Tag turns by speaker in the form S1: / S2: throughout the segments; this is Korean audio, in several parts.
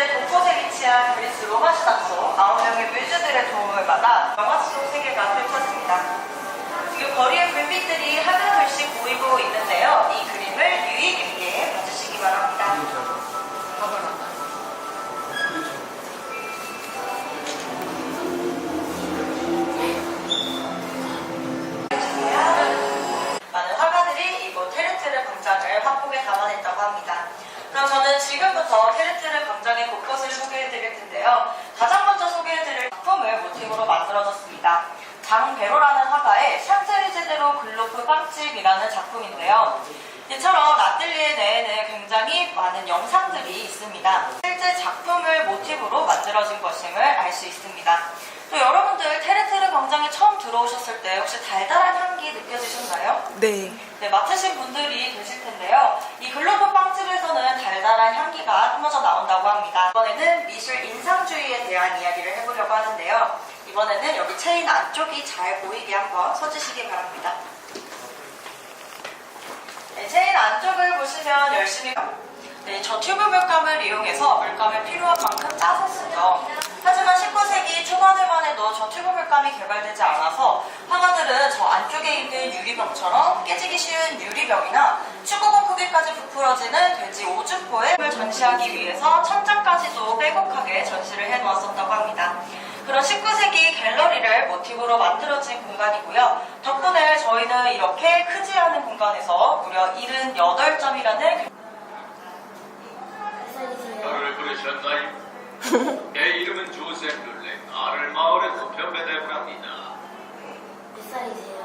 S1: 현재 동곳에 위치한 그리스 로마 시당소 9명의 뮤즈들의 도움을 받아 영화 속 세계가 펼쳤습니다. 이 거리의 불빛들이 하늘 글씨 곳곳을 소개해드릴 텐데요. 가장 먼저 소개해드릴 작품을 모티브로 만들어졌습니다. 장베로라는 화가의 샹젤리제대로 글로프 빵집이라는 작품인데요. 이처럼 라틀리에 내에는 굉장히 많은 영상들이 있습니다. 실제 작품을 모티브로 만들어진 것임을 알 수 있습니다. 또 여러분들 테르트르 광장에 처음 들어오셨을 때 혹시 달달한 향기 느껴지셨나요?
S2: 네.
S1: 네, 맡으신 분들이 계실 텐데요. 이 글로브 빵집에서는 달달한 향기가 뿜어져 나온다고 합니다. 이번에는 미술 인상주의에 대한 이야기를 해보려고 하는데요. 이번에는 여기 체인 안쪽이 잘 보이게 한번 서주시기 바랍니다. 네, 체인 안쪽을 보시면 열심히 네, 저 튜브 물감을 이용해서 물감을 필요한 만큼 짜서 쓰죠. 하지만 19세기 초반에만 해도 저 튜브 물감이 개발되지 않아서 화가들은 저 안쪽에 있는 유리병처럼 깨지기 쉬운 유리병이나 축구공 크기까지 부풀어지는 돼지 오주포를 전시하기 위해서 천장까지도 빼곡하게 전시를 해놓았었다고 합니다. 그런 19세기 갤러리를 모티브로 만들어진 공간이고요. 덕분에 저희는 이렇게 크지 않은 공간에서 무려 78점이라는
S3: 저를 부르셨나요? 내 이름은 조셉 룰렉 아를 마을에서 변배대을 합니다.
S4: 몇 살이세요?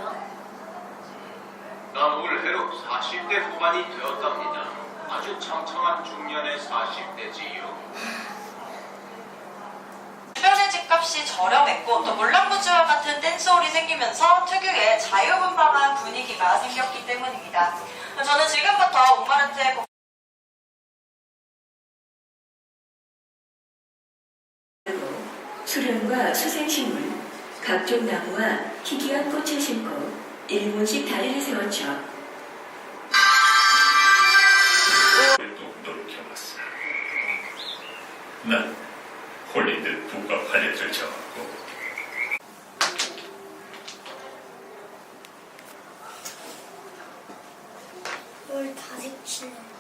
S3: 난 올해로 40대 후반이 되었답니다. 아주 창창한 중년의 40대지요.
S1: 주변의 집값이 저렴했고 또 물랑부주와 같은 댄스홀이 생기면서 특유의 자유분방한 분위기가 생겼기 때문입니다. 저는 지금부터 옥마르트의 곡-
S5: 수련과 수생식물, 각종 나무와 희귀한 꽃을 심고 일본식 다리를 세웠죠.
S6: 또 노력해봤어. 난 홀린드 북과 팔레트를 잡았고
S4: 뭘 다시 치네.